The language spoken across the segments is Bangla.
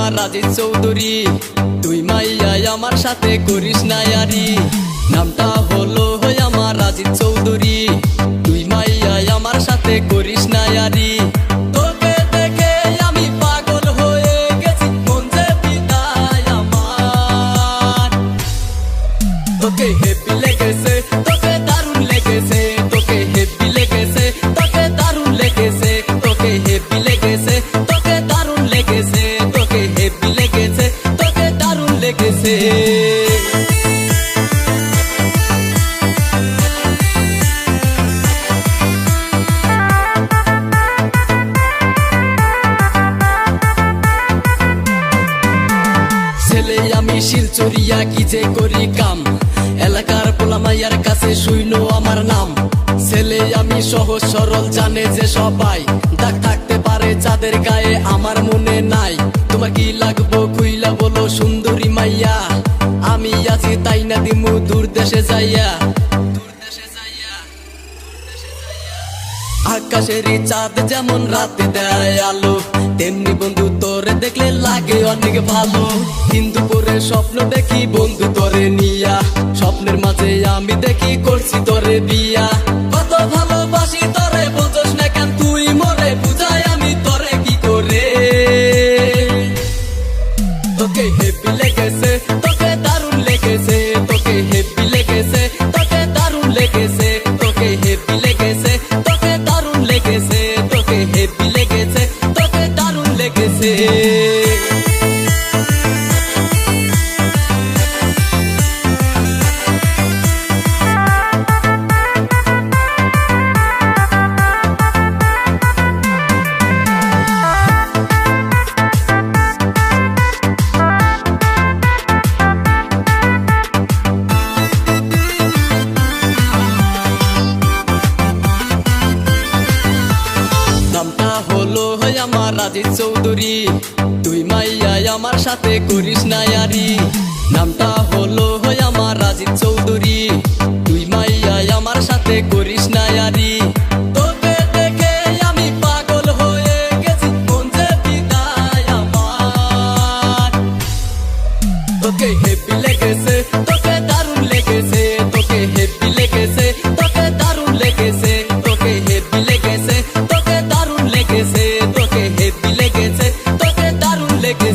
রাজীব চৌধুরী, তুই মাইয়াই আমার সাথে করিস না ইয়ারি। নামটা হলো হই আমার রাজীব চৌধুরী, তুই মাইয়াই আমার সাথে করিস না আমার। তোকে হেপি লেগেছে লেগেছে ছেলে, আমি শিলচরিয়া কি যে করি কাম। এলাকার পোলামাইয়ার কাছে শুইনো আমার নাম। ছেলে, আমি সহজ সরল, জানে যে সবাই। দাগ থাকতে পারে যাদের গায়ে, আমার মনে নাই। তোমার কি লাগবো খুইলা বলো, সুন্দরী মাইয়া, আমি আছি তাই না দিমু দূর দেশে যাইয়া? আকাশেরই চাঁদ যেমন রাতে দেয় আলো, তেমনি বন্ধু তোরে দেখলে লাগে অনেক ভালো। কিন্তু পরে স্বপ্ন দেখি, বন্ধু তোরে নিয়া, স্বপ্নের মাঝে আমি দেখি হয় আমার রাজিত চৌধুরী। তুই মাইয়া আমার সাথে করিস না আরি নামটা হলো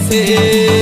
você.